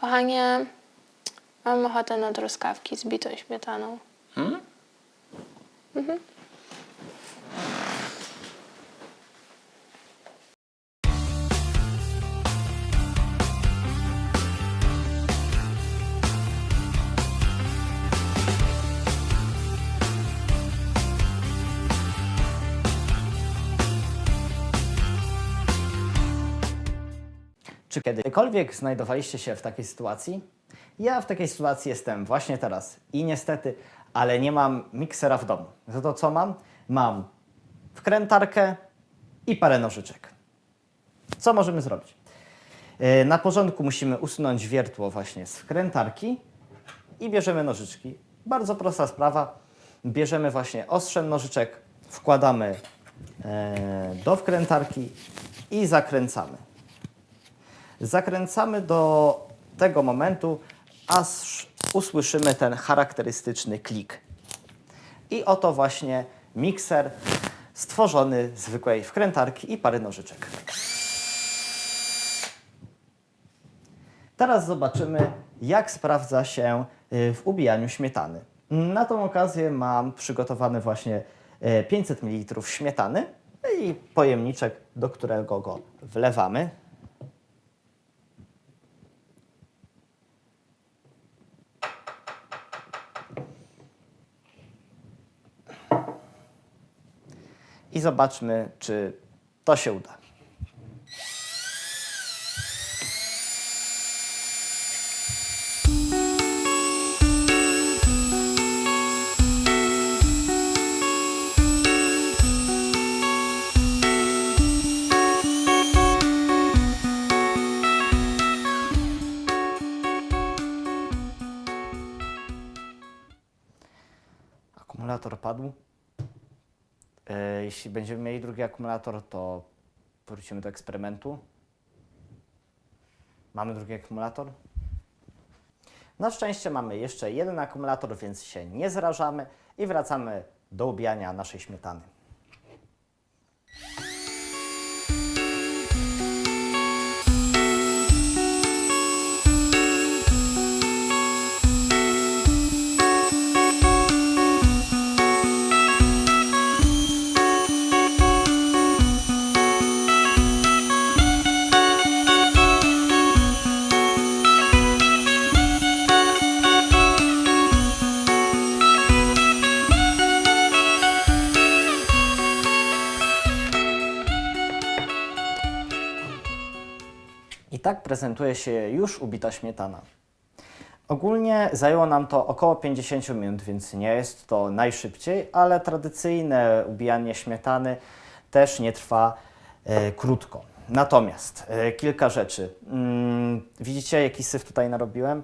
Kochanie, mam ochotę na truskawki z bitą śmietaną. Czy kiedykolwiek znajdowaliście się w takiej sytuacji? Ja w takiej sytuacji jestem właśnie teraz i niestety, ale nie mam miksera w domu. Za to co mam? Mam wkrętarkę i parę nożyczek. Co możemy zrobić? Yy, Na porządku musimy usunąć wiertło właśnie z wkrętarki i bierzemy nożyczki. Bardzo prosta sprawa. Bierzemy właśnie ostrzem nożyczek, wkładamy e, do wkrętarki i zakręcamy. Zakręcamy do tego momentu, aż usłyszymy ten charakterystyczny klik. I oto właśnie mikser stworzony z zwykłej wkrętarki i pary nożyczek. Teraz zobaczymy, jak sprawdza się y, w ubijaniu śmietany. Na tą okazję mam przygotowany właśnie y, 500 ml śmietany i pojemniczek, do którego go wlewamy. I zobaczmy, czy to się uda. Akumulator padł. E, Jeśli będziemy mieli drugi akumulator, to wrócimy do eksperymentu. Mamy drugi akumulator. Na szczęście mamy jeszcze jeden akumulator, więc się nie zrażamy i wracamy do ubijania naszej śmietany. I tak prezentuje się już ubita śmietana. Ogólnie zajęło nam to około 50 minut, więc nie jest to najszybciej, ale tradycyjne ubijanie śmietany też nie trwa e, krótko. Natomiast e, kilka rzeczy. Mm, widzicie, jaki syf tutaj narobiłem?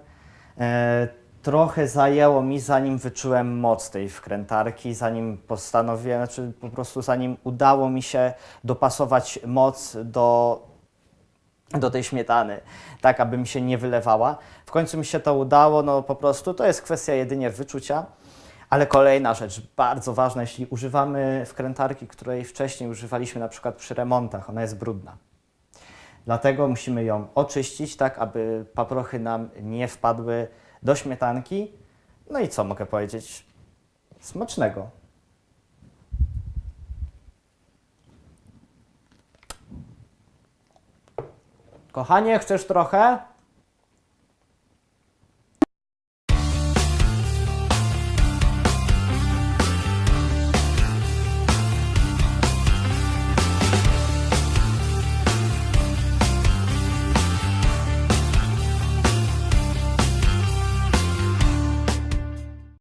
E, trochę zajęło mi, zanim wyczułem moc tej wkrętarki, zanim postanowiłem, znaczy po prostu zanim udało mi się dopasować moc do do tej śmietany, tak aby mi się nie wylewała. W końcu mi się to udało, no po prostu to jest kwestia jedynie wyczucia. Ale kolejna rzecz, bardzo ważna, jeśli używamy wkrętarki, której wcześniej używaliśmy na przykład przy remontach, ona jest brudna. Dlatego musimy ją oczyścić, tak aby paprochy nam nie wpadły do śmietanki. No i co mogę powiedzieć? Smacznego. Kochanie, chcesz trochę?